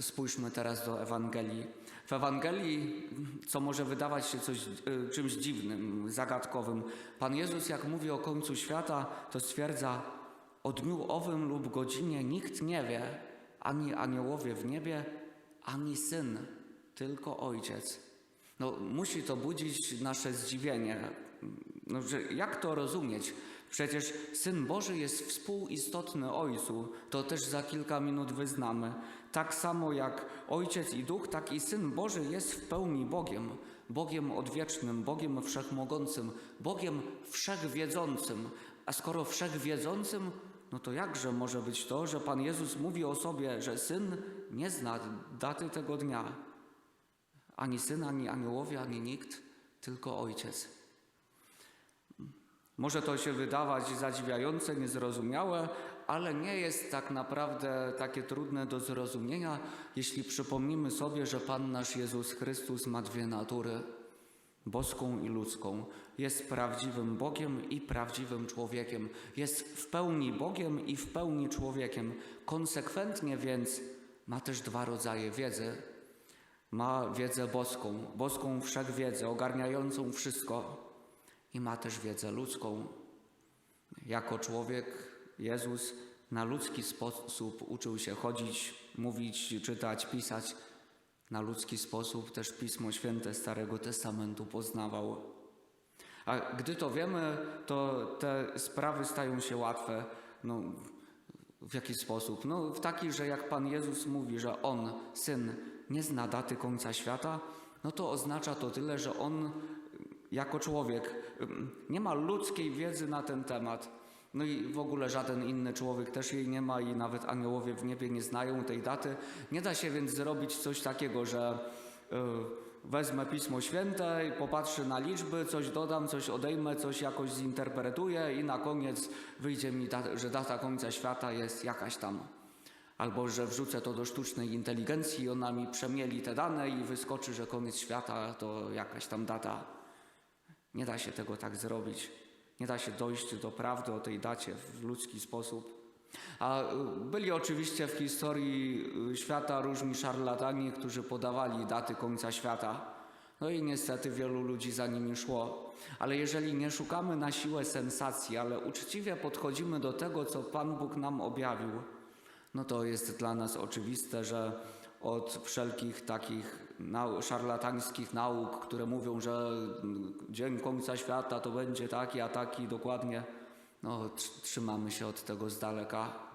Spójrzmy teraz do Ewangelii. W Ewangelii, co może wydawać się coś, y, czymś dziwnym, zagadkowym, Pan Jezus, jak mówi o końcu świata, to stwierdza: O dniu owym lub godzinie nikt nie wie, ani aniołowie w niebie, ani syn, tylko ojciec. No, musi to budzić nasze zdziwienie. No, że jak to rozumieć? Przecież Syn Boży jest współistotny Ojcu, to też za kilka minut wyznamy. Tak samo jak Ojciec i Duch, tak i Syn Boży jest w pełni Bogiem. Bogiem odwiecznym, Bogiem wszechmogącym, Bogiem wszechwiedzącym. A skoro wszechwiedzącym, no to jakże może być to, że Pan Jezus mówi o sobie, że Syn nie zna daty tego dnia? Ani Syn, ani aniołowie, ani nikt, tylko Ojciec. Może to się wydawać zadziwiające, niezrozumiałe, ale nie jest tak naprawdę takie trudne do zrozumienia, jeśli przypomnimy sobie, że Pan nasz Jezus Chrystus ma dwie natury boską i ludzką. Jest prawdziwym Bogiem i prawdziwym człowiekiem. Jest w pełni Bogiem i w pełni człowiekiem. Konsekwentnie więc ma też dwa rodzaje wiedzy. Ma wiedzę boską, boską wszechwiedzę, ogarniającą wszystko i ma też wiedzę ludzką. Jako człowiek Jezus na ludzki sposób uczył się chodzić, mówić, czytać, pisać. Na ludzki sposób też Pismo Święte Starego Testamentu poznawał. A gdy to wiemy, to te sprawy stają się łatwe. No, w jaki sposób? No, w taki, że jak Pan Jezus mówi, że On, Syn, nie zna daty końca świata, no to oznacza to tyle, że On jako człowiek ym, nie ma ludzkiej wiedzy na ten temat. No i w ogóle żaden inny człowiek też jej nie ma i nawet aniołowie w niebie nie znają tej daty. Nie da się więc zrobić coś takiego, że y, wezmę Pismo Święte i popatrzę na liczby, coś dodam, coś odejmę, coś jakoś zinterpretuję i na koniec wyjdzie mi, że data końca świata jest jakaś tam. Albo że wrzucę to do sztucznej inteligencji i ona mi przemieli te dane i wyskoczy, że koniec świata to jakaś tam data. Nie da się tego tak zrobić. Nie da się dojść do prawdy o tej dacie w ludzki sposób. A y, byli oczywiście w historii y, świata różni szarlatani, którzy podawali daty końca świata. No i niestety wielu ludzi za nimi szło. Ale jeżeli nie szukamy na siłę sensacji, ale uczciwie podchodzimy do tego, co Pan Bóg nam objawił, no to jest dla nas oczywiste, że od wszelkich takich nau- szarlatańskich nauk, które mówią, że mm, dzień końca świata to będzie taki, a taki dokładnie, no tr- trzymamy się od tego z daleka.